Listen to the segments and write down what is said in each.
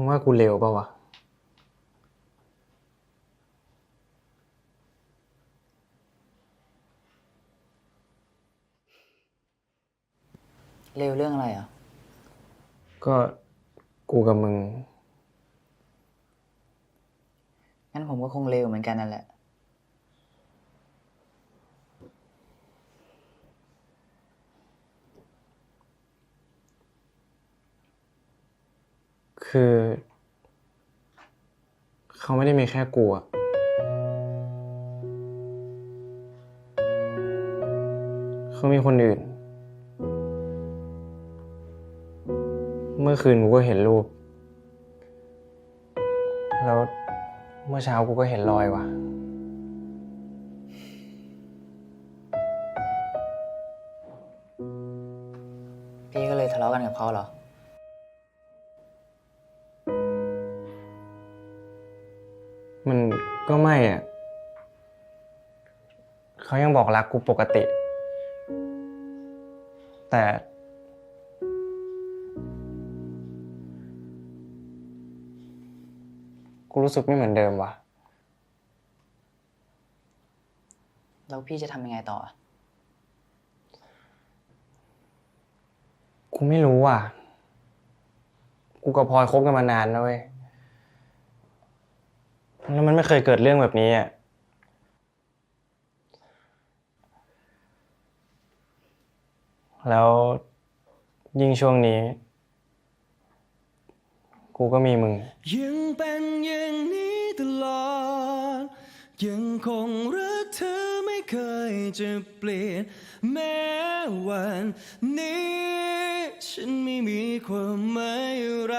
มึงว่ากูเร็วปะวะ เร็วเรื่องอะไรอะ ก็กูกับมึง งั้นผมก็คงเร็วเหมือนกันนั่นแหละ คือ เขาไม่ได้มีแค่กูอะเขามีคนอื่น เมื่อคืนกูก็เห็นรูป แล้วเมื่อเช้ากูก็เห็นรอยว่ะ พี่ก็เลยทะเลาะกันกับเขาเหรอ มันก็ไม่อะเขายังบอกรักกูปกติ แต่ กูรู้สึกไม่เหมือนเดิมว่ะ แล้วพี่จะทำยังไงต่ออะกูไม่รู้ว่ะ กูกับพลอยคบกันมานานแล้วเว้ย แล้วมันไม่เคยเกิดเรื่องแบบนี้อะ แล้วยิ่งช่วงนี้ กูก็มีมึง ยังเป็นอย่างนี้ตลอด ยังคงรักเธอไม่เคยจะเปลี่ยน แม้วันนี้ ฉันไม่มีความหมายอะไร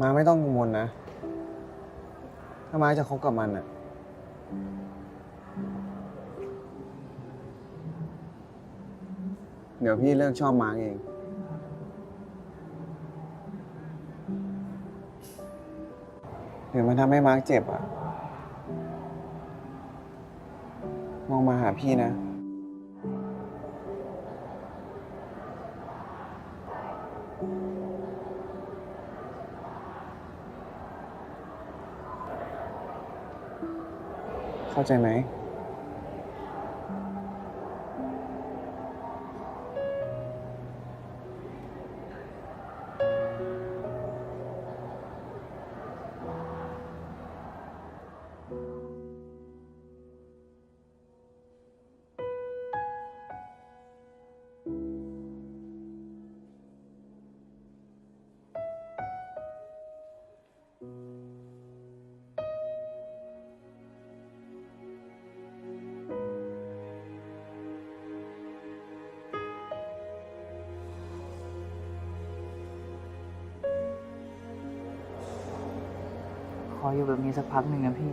มาไม่ต้องกังวลนะ ถ้ามาจะคบกับมันอะเดี๋ยวพี่เลิกชอบมาร์กเอง เดี๋ยวมันทำให้มาร์กเจ็บอะ มองมาหาพี่นะ เข้าใจไหม ขออยู่แบบนี้สักพักหนึ่งนะพี่